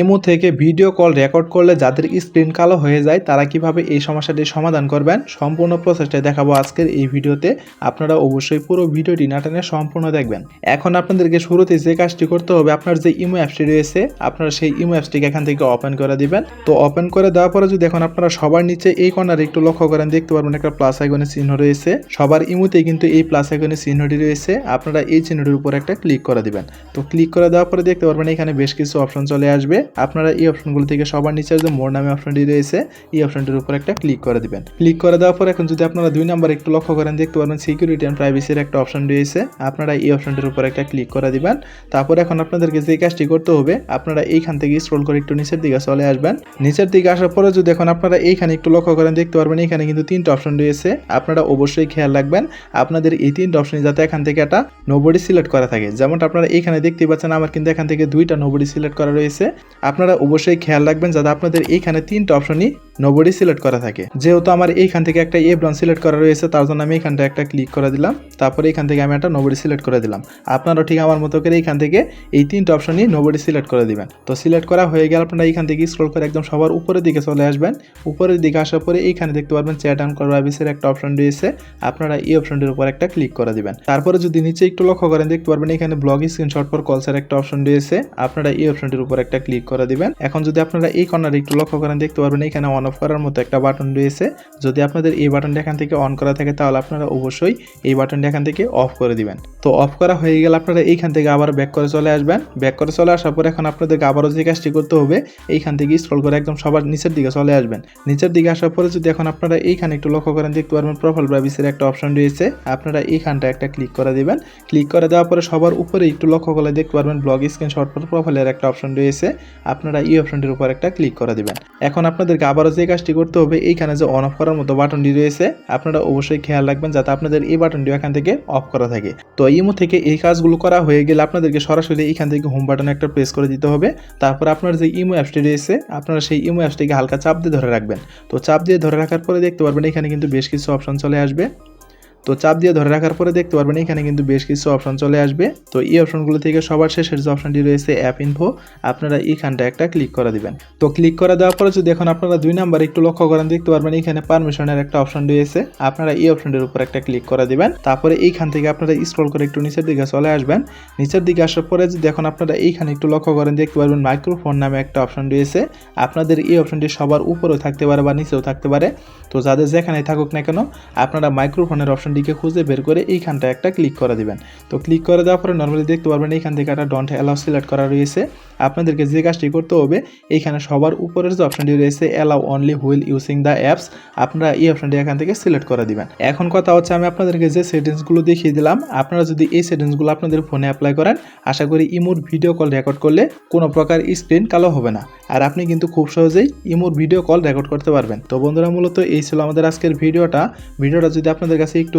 Imo থেকে video call record করলে যাদের স্ক্রিন কালো হয়ে যায়, তারা কীভাবে এই সমস্যাটি সমাধান করবেন, সম্পূর্ণ প্রসেসটা দেখাবো আজকের এই ভিডিওতে। আপনারা অবশ্যই পুরো ভিডিওটি নাটানে সম্পূর্ণ দেখবেন। এখন আপনাদেরকে শুরুতে যে কাজটি করতে হবে, আপনার যে ইমো অ্যাপসটি রয়েছে, আপনারা সেই ইমো অ্যাপসটিকে এখান থেকে ওপেন করে দিবেন। তো ওপেন করে দেওয়ার পরে যদি এখন আপনারা সবার নিচে এই কর্নারে একটু লক্ষ্য করেন, দেখতে পারবেন একটা প্লাস আইকনের চিহ্ন রয়েছে। সবার ইমোতে কিন্তু এই প্লাস আইকনের চিহ্নটি রয়েছে। আপনারা এই চিহ্নটির উপর একটা ক্লিক করে দিবেন। তো ক্লিক করে দেওয়ার পরে দেখতে পারবেন এখানে বেশ কিছু অপশন চলে আসবে। আপনারা এই অপশনগুলো থেকে সবার নিচে যে মোর নামে অপশনটি রয়েছে, এই অপশনটির উপর একটা ক্লিক করে দিবেন। ক্লিক করে দেওয়ার পর এখন যদি আপনারা দুই নাম্বার একটু লক্ষ্য করেন, দেখতে পারবেন সিকিউরিটি অ্যান্ড প্রাইভেসির একটা অপশন রয়েছে। আপনারা এই অপশনটির উপর একটা ক্লিক করে দিবেন। তারপর এখন আপনাদেরকে যে কাজটি করতে হবে, আপনারা এইখান থেকে স্ক্রল করে একটু নিচের দিকে চলে আসবেন। নিচের দিকে আসার পরে যদি এখন আপনারা এইখানে একটু লক্ষ্য করেন, দেখতে পারবেন এখানে কিন্তু তিনটা অপশন রয়েছে। আপনারা অবশ্যই খেয়াল রাখবেন, আপনাদের এই তিনটা অপশনে যাতে এখান থেকে একটা নোবডি সিলেক্ট করা থাকে। যেমনটা আপনারা এখানে দেখতে পাচ্ছেন, আমার কিন্তু এখান থেকে দুইটা নোবডি সিলেক্ট করা রয়েছে। আপনারা অবশ্যই খেয়াল রাখবেন যাতে আপনাদের এইখানে তিনটা অপশনই নোবডি সিলেক্ট করা থাকে। যেহেতু আমার এইখান থেকে একটা এ ব্রন সিলেক্ট করা রয়েছে, তার জন্য আমি এখানটা একটা ক্লিক করে দিলাম। তারপরে এখান থেকে আমি একটা নোবডি সিলেক্ট করে দিলাম। আপনারাও ঠিক আমার মতো করে এইখান থেকে এই তিনটা নিয়ে নোবডি সিলেক্ট করে দিবেন। তো সিলেক্ট করা হয়ে গেলে আপনারা এইখান থেকে স্ক্রল করে একদম সবার উপরের দিকে চলে আসবেন। উপরের দিকে আসার পরে এইখানে দেখতে পারবেন চ্যাট অ্যান্ড প্রাইভেসির একটা অপশন রয়েছে। আপনারা এই অপশনটির উপর একটা ক্লিক করে দিবেন। তারপরে যদি নিচে একটু লক্ষ্য করেন, দেখতে পারবেন এখানে ব্লগ স্ক্রিনশট ফর কলসের একটা অপশন রয়েছে। আপনারা এই অপশনটির উপর একটা ক্লিক করে দিবেন। এখন যদি আপনারা এই কর্নারে একটু লক্ষ্য করেন, দেখতে পারবেন এখানে অন অফ করার মতো একটা বাটন রয়েছে। যদি আপনাদের এই বাটনটা এখান থেকে অন করা থাকে, তাহলে আপনারা অবশ্যই এই বাটনটা এখান থেকে অফ করে দিবেন। তো অফ করা হয়ে গেলে আপনারা এইখান থেকে আবার ব্যাক করে চলে আসবেন। ব্যাক করে চলে আসার পর এখন আপনাদেরকে আবারও যে কাজটি করতে হবে, এইখান থেকে স্ক্রল করে একদম সবার নিচের দিকে চলে আসবেন। নিচের দিকে আসার পরে যদি এখন আপনারা এইখানে একটু লক্ষ্য করেন, দেখতে পারবেন প্রোফাইল প্রাইভেসির একটা অপশন রয়েছে। আপনারা এইখানটা একটা ক্লিক করে দিবেন। ক্লিক করে দেওয়ার পরে সবার উপরে একটু লক্ষ্য করলে দেখতে পারবেন ব্লগ স্ক্রিনশট প্রোফাইলের একটা অপশন রয়েছে। আপনারা এই অপশনটির উপর একটা ক্লিক করে দিবেন। এখন আপনাদেরকে আবারও যে কাজটি করতে হবে, এইখানে যে অন অফ করার মতো বাটনটি রয়েছে, আপনারা অবশ্যই খেয়াল রাখবেন যাতে আপনাদের এই বাটনটি এখান থেকে অফ করা থাকে। তো ইমো থেকে এই কাজগুলো করা হয়ে গেলে আপনাদেরকে সরাসরি এখান থেকে হোম বাটনে একটা প্রেস করে দিতে হবে। তারপর আপনার যে ইমো অ্যাপসটি রয়েছে, আপনারা সেই ইমো অ্যাপসটিকে হালকা চাপ দিয়ে ধরে রাখবেন। তো চাপ দিয়ে ধরে রাখার পরে দেখতে পারবেন এখানে কিন্তু বেশ কিছু অপশন চলে আসবে। তো চাপ দিয়ে ধরে রাখার পরে দেখতে পারবেন এখানে কিন্তু বেশ কিছু অপশন চলে আসবে। তো এই অপশনগুলো থেকে সবার শেষের যে অপশনটি রয়েছে অ্যাপ ইনফো আপনারা এইখানটা একটা ক্লিক করে দিবেন। তো ক্লিক করে দেওয়ার পরে যদি এখন আপনারা দুই নাম্বার একটু লক্ষ্য করেন, দেখতে পারবেন এখানে পারমিশনের একটা অপশন রয়েছে। আপনারা এই অপশনটির উপর একটা ক্লিক করে দিবেন। তারপরে এইখান থেকে আপনারা স্ক্রল করে একটু নিচের দিকে চলে আসবেন। নিচের দিকে আসার পরে যদি এখন আপনারা এইখানে একটু লক্ষ্য করেন, দেখতে পারবেন মাইক্রোফোন নামে একটা অপশন রয়েছে। আপনাদের এই অপশনটি সবার উপরেও থাকতে পারে বা নিচেও থাকতে পারে। তো যাদের যেখানে থাকুক না কেন, আপনারা মাইক্রোফোনের অপশনটিকে খুঁজে বের করে এইখানটা একটা ক্লিক করে দিবেন। তো ক্লিক করে দেওয়ার পরে নর্মালি দেখতে পারবেন এইখান থেকে একটা ডন্ট অ্যালাউ সিলেক্ট করা রয়েছে। আপনাদেরকে যে কাজটি করতে হবে, এইখানে সবার উপরের যে অপশনটি রয়েছে allow only while using the apps আপনারা এই অপশনটি এখান থেকে সিলেক্ট করে দিবেন। এখন কথা হচ্ছে আমি আপনাদেরকে যে সেটিংসগুলো দেখিয়ে দিলাম, আপনারা যদি এই সেটিংসগুলো আপনাদের ফোনে অ্যাপ্লাই করেন, আশা করি ইমোর ভিডিও কল রেকর্ড করলে কোনো প্রকার স্ক্রিন কালো হবে না। আর আপনি কিন্তু খুব সহজেই ইমোর ভিডিও কল রেকর্ড করতে পারবেন। তো বন্ধুরা, মূলত এই ছিল আমাদের আজকের ভিডিওটা ভিডিওটা যদি আপনাদের কাছে একটু